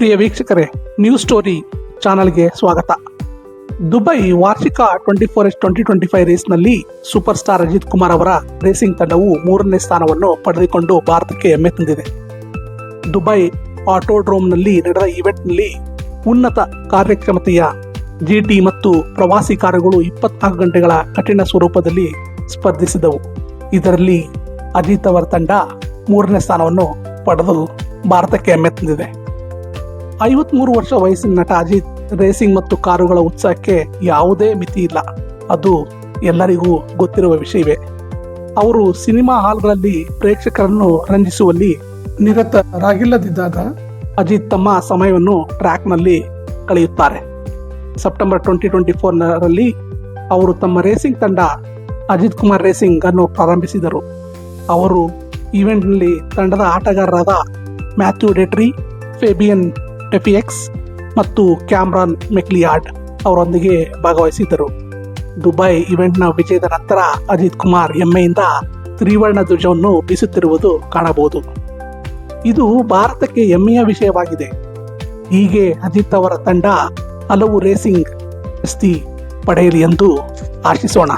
ಪ್ರಿಯ ವೀಕ್ಷಕರೇ news story ಚಾನಲ್ಗೆ ಸ್ವಾಗತ. ದುಬೈ ವಾರ್ಷಿಕ twenty four S twenty twenty five ರೇಸ್ನಲ್ಲಿ super star Ajith Kumar ಅವರ ರೇಸಿಂಗ್ ತಂಡವು ಮೂರನೇ ಸ್ಥಾನವನ್ನು ಪಡೆದುಕೊಂಡು ಭಾರತಕ್ಕೆ ಹೆಮ್ಮೆ ತಂದಿದೆ. ದುಬೈ ಆಟೋಡ್ರೋಮ್ನಲ್ಲಿ ನಡೆದ ಈವೆಂಟ್ನಲ್ಲಿ ಉನ್ನತ ಕಾರ್ಯಕ್ಷಮತೆಯ ಜಿಟಿ ಮತ್ತು ಪ್ರವಾಸಿ ಕಾರುಗಳು ಇಪ್ಪತ್ನಾಲ್ಕು ಗಂಟೆಗಳ ಕಠಿಣ ಸ್ವರೂಪದಲ್ಲಿ ಸ್ಪರ್ಧಿಸಿದವು. ಇದರಲ್ಲಿ ಅಜಿತ್ ಅವರ ತಂಡ ಮೂರನೇ ಸ್ಥಾನವನ್ನು ಪಡೆದು ಭಾರತಕ್ಕೆ ಹೆಮ್ಮೆ ತಂದಿದೆ. ಐವತ್ಮೂರು ವರ್ಷ ವಯಸ್ಸಿನ ನಟ ಅಜಿತ್ ರೇಸಿಂಗ್ ಮತ್ತು ಕಾರುಗಳ ಉತ್ಸಾಹಕ್ಕೆ ಯಾವುದೇ ಮಿತಿ ಇಲ್ಲ. ಅದು ಎಲ್ಲರಿಗೂ ಗೊತ್ತಿರುವ ವಿಷಯವೇ. ಅವರು ಸಿನಿಮಾ ಹಾಲ್ಗಳಲ್ಲಿ ಪ್ರೇಕ್ಷಕರನ್ನು ರಂಜಿಸುವಲ್ಲಿ ನಿರತರಾಗಿಲ್ಲದಿದ್ದಾಗ ಅಜಿತ್ ತಮ್ಮ ಸಮಯವನ್ನು ಟ್ರ್ಯಾಕ್ನಲ್ಲಿ ಕಳೆಯುತ್ತಾರೆ. ಸೆಪ್ಟೆಂಬರ್ ಟ್ವೆಂಟಿ ಟ್ವೆಂಟಿ ಫೋರ್ನರಲ್ಲಿ ಅವರು ತಮ್ಮ ರೇಸಿಂಗ್ ತಂಡ ಅಜಿತ್ ಕುಮಾರ್ ರೇಸಿಂಗ್ ಅನ್ನು ಪ್ರಾರಂಭಿಸಿದರು. ಅವರು ಈವೆಂಟ್ನಲ್ಲಿ ತಂಡದ ಆಟಗಾರರಾದ ಮ್ಯಾಥ್ಯೂ ಡೆಟ್ರಿ, ಫೇಬಿಯನ್ ಟೆಫಿಎಕ್ಸ್ ಮತ್ತು ಕ್ಯಾಮ್ರಾನ್ ಮೆಕ್ಲಿಯಾರ್ಡ್ ಅವರೊಂದಿಗೆ ಭಾಗವಹಿಸಿದ್ದರು. ದುಬೈ ಇವೆಂಟ್ನ ವಿಜಯದ ನಂತರ ಅಜಿತ್ ಕುಮಾರ್ ಹೆಮ್ಮೆಯಿಂದ ತ್ರಿವರ್ಣ ಧ್ವಜವನ್ನು ಬೀಸುತ್ತಿರುವುದು ಕಾಣಬಹುದು. ಇದು ಭಾರತಕ್ಕೆ ಹೆಮ್ಮೆಯ ವಿಷಯವಾಗಿದೆ. ಹೀಗೆ ಅಜಿತ್ ಅವರ ತಂಡ ಹಲವು ರೇಸಿಂಗ್ ಪ್ರಶಸ್ತಿ ಪಡೆಯಲಿ ಎಂದು ಆಶಿಸೋಣ.